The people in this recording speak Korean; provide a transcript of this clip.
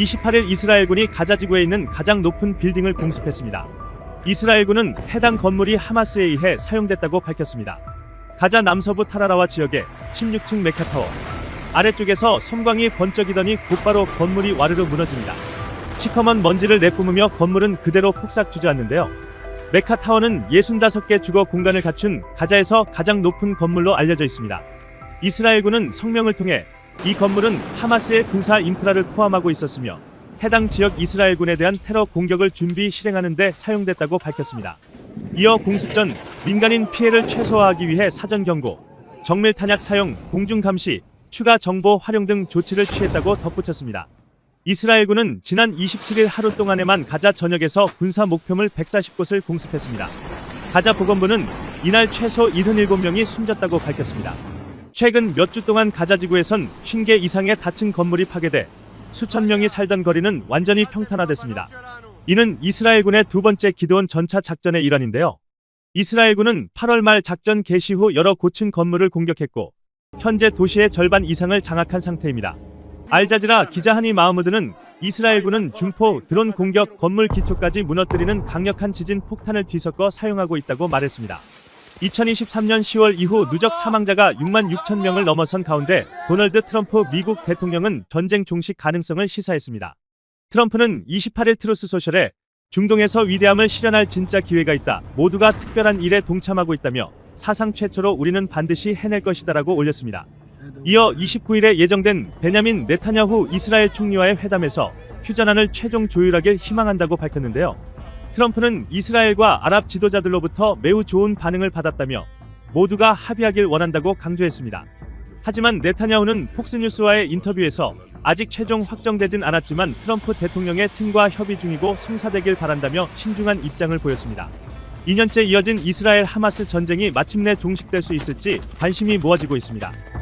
28일 이스라엘군이 가자 지구에 있는 가장 높은 빌딩을 공습했습니다. 이스라엘군은 해당 건물이 하마스에 의해 사용됐다고 밝혔습니다. 가자 남서부 타라라와 지역의 16층 메카타워 아래쪽에서 섬광이 번쩍이더니 곧바로 건물이 와르르 무너집니다. 시커먼 먼지를 내뿜으며 건물은 그대로 폭삭 주저앉는데요. 메카타워는 65개 주거 공간을 갖춘 가자에서 가장 높은 건물로 알려져 있습니다. 이스라엘군은 성명을 통해 이 건물은 하마스의 군사 인프라를 포함하고 있었으며 해당 지역 이스라엘군에 대한 테러 공격을 준비 실행하는 데 사용됐다고 밝혔습니다. 이어 공습 전 민간인 피해를 최소화하기 위해 사전 경고, 정밀 탄약 사용, 공중 감시, 추가 정보 활용 등 조치를 취했다고 덧붙였습니다. 이스라엘군은 지난 27일 하루 동안에만 가자 전역에서 군사 목표물 140곳을 공습했습니다. 가자 보건부는 이날 최소 77명이 숨졌다고 밝혔습니다. 최근 몇 주 동안 가자 지구에선 50개 이상의 닫힌 건물이 파괴돼 수천 명이 살던 거리는 완전히 평탄화됐습니다. 이는 이스라엘군의 두 번째 기도원 전차 작전의 일환인데요. 이스라엘군은 8월 말 작전 개시 후 여러 고층 건물을 공격했고 현재 도시의 절반 이상을 장악한 상태입니다. 알자지라 기자 하니 마흐무드는 이스라엘군은 중포, 드론 공격, 건물 기초까지 무너뜨리는 강력한 지진 폭탄을 뒤섞어 사용하고 있다고 말했습니다. 2023년 10월 이후 누적 사망자가 6만 6천 명을 넘어선 가운데 도널드 트럼프 미국 대통령은 전쟁 종식 가능성을 시사했습니다. 트럼프는 28일 트루스 소셜에 중동에서 위대함을 실현할 진짜 기회가 있다. 모두가 특별한 일에 동참하고 있다며 사상 최초로 우리는 반드시 해낼 것이다라고 올렸습니다. 이어 29일에 예정된 베냐민 네타냐후 이스라엘 총리와의 회담에서 휴전안을 최종 조율하길 희망한다고 밝혔는데요. 트럼프는 이스라엘과 아랍 지도자들로부터 매우 좋은 반응을 받았다며 모두가 합의하길 원한다고 강조했습니다. 하지만 네타냐후는 폭스뉴스와의 인터뷰에서 아직 최종 확정되진 않았지만 트럼프 대통령의 팀과 협의 중이고 성사되길 바란다며 신중한 입장을 보였습니다. 2년째 이어진 이스라엘 하마스 전쟁이 마침내 종식될 수 있을지 관심이 모아지고 있습니다.